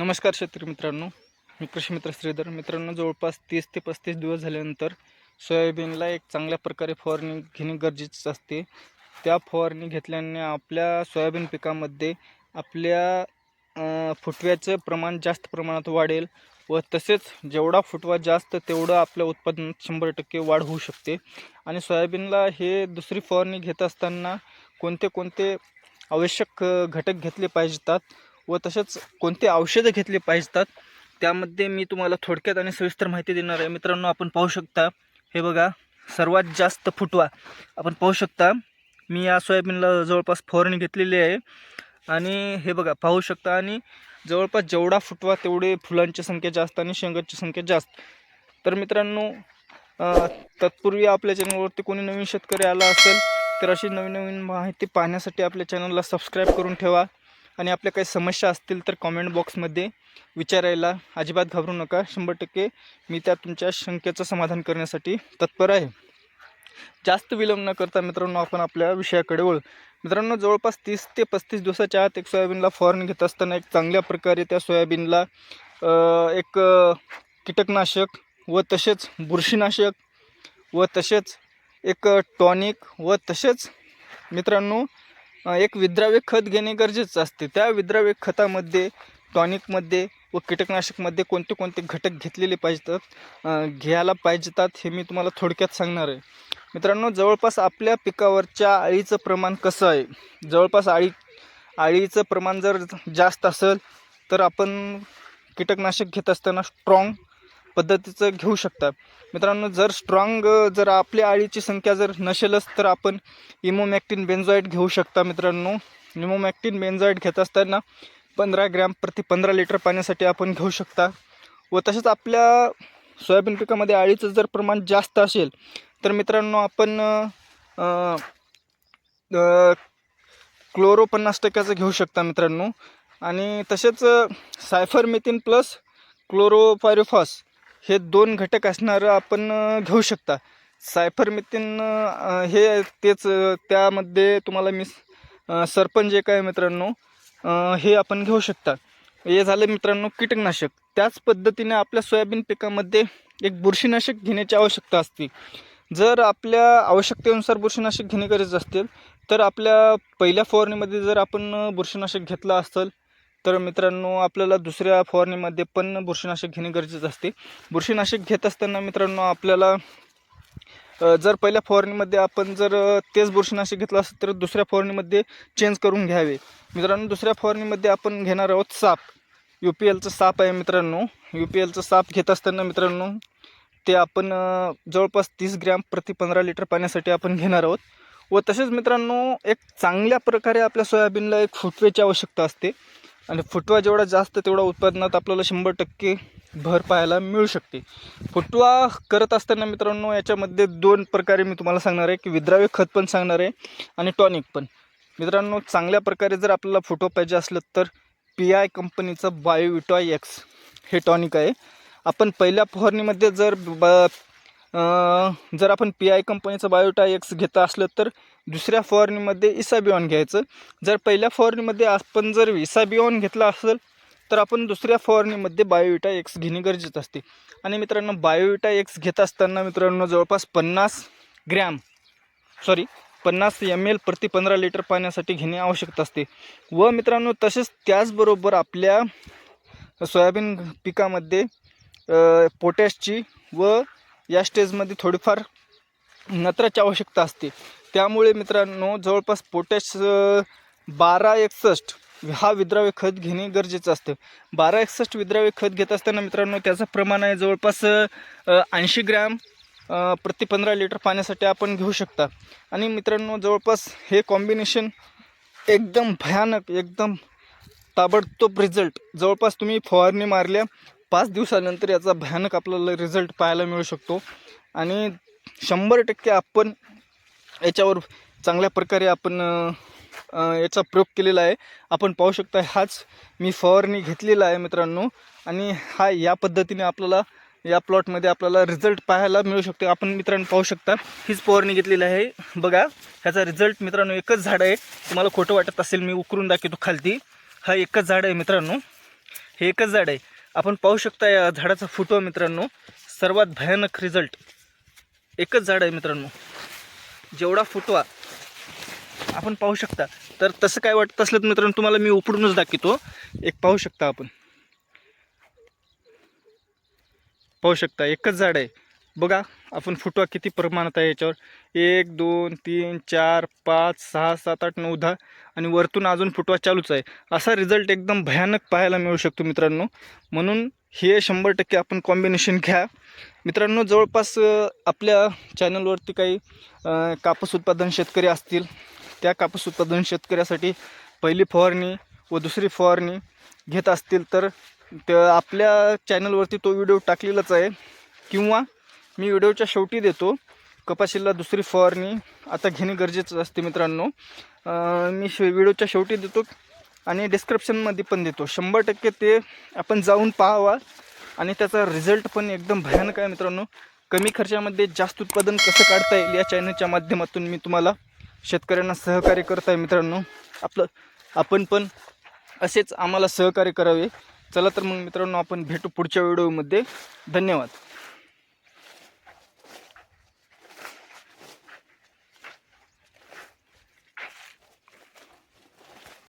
नमस्कार शेतकरी मित्रांनो. मी कृषी मित्र श्रीधर. मित्रांनो जवळपास तीस ते पस्तीस दिवस झाल्यानंतर सोयाबीनला एक चांगल्या प्रकारे फवारणी घेणे गरजेचंच असते. त्या फवारणी घेतल्याने आपल्या सोयाबीन पिकामध्ये आपल्या फुटव्याचं प्रमाण जास्त प्रमाणात वाढेल व तसेच जेवढा फुटवा जास्त तेवढं आपल्या उत्पादनात शंभर टक्के वाढ होऊ शकते. आणि सोयाबीनला हे दुसरी फवारणी घेत असताना कोणते कोणते आवश्यक घटक घेतले पाहिजेतात? व तसेच कोणते औषधं घेतली पाहिजेतात त्यामध्ये मी तुम्हाला थोडक्यात आणि सविस्तर माहिती देणार आहे. मित्रांनो आपण पाहू शकता हे बघा सर्वात जास्त फुटवा. आपण पाहू शकता मी या सोयाबीनला जवळपास फवारणी घेतलेली आहे. आणि हे बघा पाहू शकता आणि जवळपास जेवढा फुटवा तेवढे फुलांची संख्या जास्त आणि शेंगाची संख्या जास्त. तर मित्रांनो तत्पूर्वी आपल्या चॅनलवरती कोणी नवीन शेतकरी आला असेल तर अशी नवीन नवीन माहिती पाहण्यासाठी आपल्या चॅनलला सबस्क्राईब करून ठेवा. आणि आपल्या काही समस्या असतील तर कॉमेंट बॉक्समध्ये विचारायला अजिबात घाबरू नका. शंभर टक्के मी त्या तुमच्या शंकेचं समाधान करण्यासाठी तत्पर आहे. जास्त विलंब न करता मित्रांनो आपण आपल्या विषयाकडे वळू. मित्रांनो जवळपास तीस ते पस्तीस दिवसाच्या आत एक सोयाबीनला फॉरन घेत असताना एक चांगल्या प्रकारे त्या सोयाबीनला एक कीटकनाशक व तसेच बुरशीनाशक व तसेच एक टॉनिक व तसेच मित्रांनो एक विद्राव्य खत घेणे गरजेचं असते. त्या विद्राव्य खतामध्ये टॉनिकमध्ये व कीटकनाशकमध्ये कोणते कोणते घटक घेतलेले पाहिजेतात घ्यायला पाहिजेतात हे मी तुम्हाला थोडक्यात सांगणार आहे. मित्रांनो जवळपास आपल्या पिकावरच्या अळीचं प्रमाण कसं आहे? जवळपास आळी अळीचं प्रमाण जर जास्त असेल तर आपण कीटकनाशक घेत असताना स्ट्रॉंग पद्धतीचं घेऊ शकता. मित्रांनो जर स्ट्रॉंग जर आपल्या आळीची संख्या जर नसेलच तर आपण इमोमॅक्टिन बेन्झॉईट घेऊ शकता मित्रांनो. इमोमॅक्टिन बेन्झॉईट घेत असताना पंधरा ग्रॅम प्रति पंधरा लिटर पाण्यासाठी आपण घेऊ शकता. व तसेच आपल्या सोयाबीन पिकामध्ये आळीचं जर प्रमाण जास्त असेल तर मित्रांनो आपण क्लोरो पन्नास टक्क्याचं घेऊ शकता मित्रांनो. आणि तसेच सायफर मेथिन प्लस क्लोरोपायरोफॉस हे दोन घटक असणारं आपण घेऊ शकता. सायफर मिथिन हे तेच त्यामध्ये तुम्हाला मी सरपंच जे काय मित्रांनो. हे आपण घेऊ शकता. हे झालं मित्रांनो कीटकनाशक. त्याच पद्धतीने आपल्या सोयाबीन पिकामध्ये एक बुरशीनाशक घेण्याची आवश्यकता असते. जर आपल्या आवश्यकतेनुसार बुरशीनाशक घेणे गरजेचं असतील तर आपल्या पहिल्या फवारणीमध्ये जर आपण बुरशीनाशक घेतलं असेल तर मित्रांनो आपल्याला दुसऱ्या फवारणीमध्ये पण बुरशीनाशक घेणे गरजेचं असते. बुरशीनाशक घेत असताना मित्रांनो आपल्याला जर पहिल्या फवारणीमध्ये आपण जर तेच बुरशीनाशक घेतलं असेल तर दुसऱ्या फवारणीमध्ये चेंज करून घ्यावे. मित्रांनो दुसऱ्या फवारणीमध्ये आपण घेणार आहोत साप. यू पी एलचं साप आहे मित्रांनो. यू पी एलचं साप घेत असताना मित्रांनो ते आपण जवळपास तीस ग्रॅम प्रति पंधरा लिटर पाण्यासाठी आपण घेणार आहोत. व तसेच मित्रांनो एक चांगल्या प्रकारे आपल्या सोयाबीनला एक फुटवेची आवश्यकता असते. आणि फुटवा जेवढा जास्त तेवढा उत्पादनात आपल्याला शंभर टक्के भर पाहायला मिळू शकते. फुटवा करत असताना मित्रांनो याच्यामध्ये दोन प्रकारे मी तुम्हाला सांगणार आहे की विद्राव्य खत पण सांगणार आहे आणि टॉनिक पण. मित्रांनो चांगल्या प्रकारे जर आपल्याला फुटवा पाहिजे असलं तर पी आय कंपनीचं बायोविटॉय एक्स हे टॉनिक आहे. आपण पहिल्या फवारणीमध्ये जर ब जर आपण पी आय कंपनीचं बायोटा एक्स घेत असलं तर दुसऱ्या फवारणीमध्ये इसाबिऑन घ्यायचं. जर पहिल्या फवारणीमध्ये आपण जर इसाबिऑन घेतला असेल तर आपण दुसऱ्या फवारणीमध्ये बायोविटा एक्स घेणे गरजेचं असते. आणि मित्रांनो बायोविटा एक्स घेत असताना मित्रांनो जवळपास पन्नास ग्रॅम सॉरी पन्नास एम एल प्रति पंधरा लिटर पाण्यासाठी घेणे आवश्यक असते. व मित्रांनो तसेच त्याचबरोबर आपल्या सोयाबीन पिकामध्ये पोटॅशची व या स्टेजमध्ये थोडीफार नत्राची आवश्यकता असते. त्यामुळे मित्रांनो जवळपास पोटॅश बारा एकसष्ट हा विद्राव्य खत घेणे गरजेचं असतं. बारा एकसष्ट विद्राव्य खत घेत असताना मित्रांनो त्याचं प्रमाण आहे जवळपास ऐंशी ग्रॅम प्रति पंधरा लिटर पाण्यासाठी आपण घेऊ शकता. आणि मित्रांनो जवळपास हे कॉम्बिनेशन एकदम भयानक एकदम ताबडतोब रिझल्ट जवळपास तुम्ही फवारणी मारल्या पाच दिवसानंतर याचा भयानक आपल्याला रिझल्ट पाहायला मिळू शकतो. आणि शंभर टक्के आपण याच्यावर चांगल्या प्रकारे आपण याचा प्रयोग केलेला आहे. आपण पाहू शकता हाच मी फवारणी घेतलेला आहे मित्रांनो. आणि हा या पद्धतीने आपल्याला या प्लॉटमध्ये आपल्याला रिझल्ट पाहायला मिळू शकतो. आपण मित्रांनो पाहू शकता हीच फवारणी घेतलेली आहे. बघा ह्याचा रिझल्ट मित्रांनो एकच झाड आहे. तुम्हाला खोटं वाटत असेल मी उकरून दाखवतो खालती. हा एकच झाड आहे मित्रांनो. हे एकच झाड आहे. आपण पाहू शकता या झाडाचा फुटवा मित्रांनो. सर्वात भयानक रिझल्ट एकच झाड आहे मित्रांनो. जेवढा फुटवा आपण पाहू शकता. तर तसं काय वाटत असलं तर मित्रांनो तुम्हाला मी उपडूनच दाखवतो. एक पाहू शकता आपण. पाहू शकता एकच झाड आहे. बघा आपण फुटवा किती प्रमाणात आहे याच्यावर. एक दोन तीन चार पाच सहा सात आठ नऊ दहा आणि वरतून अजून फुटवा चालूच आहे. असा रिझल्ट एकदम भयानक पाहायला मिळू शकतो मित्रांनो. म्हणून हे शंभर टक्के आपण कॉम्बिनेशन घ्या. मित्रांनो जवळपास आपल्या चॅनलवरती काही कापूस उत्पादन शेतकरी असतील त्या कापूस उत्पादन शेतकऱ्यासाठी पहिली फवारणी व दुसरी फवारणी घेत असतील तर त्या आपल्या चॅनलवरती तो व्हिडिओ टाकलेलाच आहे. किंवा मी व्हिडिओच्या शेवटी देतो. कपाशीला दुसरी फवारणी आता घेणे गरजेचं असते मित्रांनो. मी शे व्हिडिओच्या शेवटी देतो आणि डिस्क्रिप्शनमध्ये पण देतो. शंभर टक्के ते आपण जाऊन पाहावा आणि त्याचा रिझल्ट पण एकदम भयानक आहे मित्रांनो. कमी खर्चामध्ये जास्त उत्पादन कसं काढता येईल या चॅनलच्या माध्यमातून मी तुम्हाला शेतकऱ्यांना सहकार्य करत आहे मित्रांनो. आपलं आपण पण असेच आम्हाला सहकार्य करावे. चला तर मग मित्रांनो आपण भेटू पुढच्या व्हिडिओमध्ये. धन्यवाद.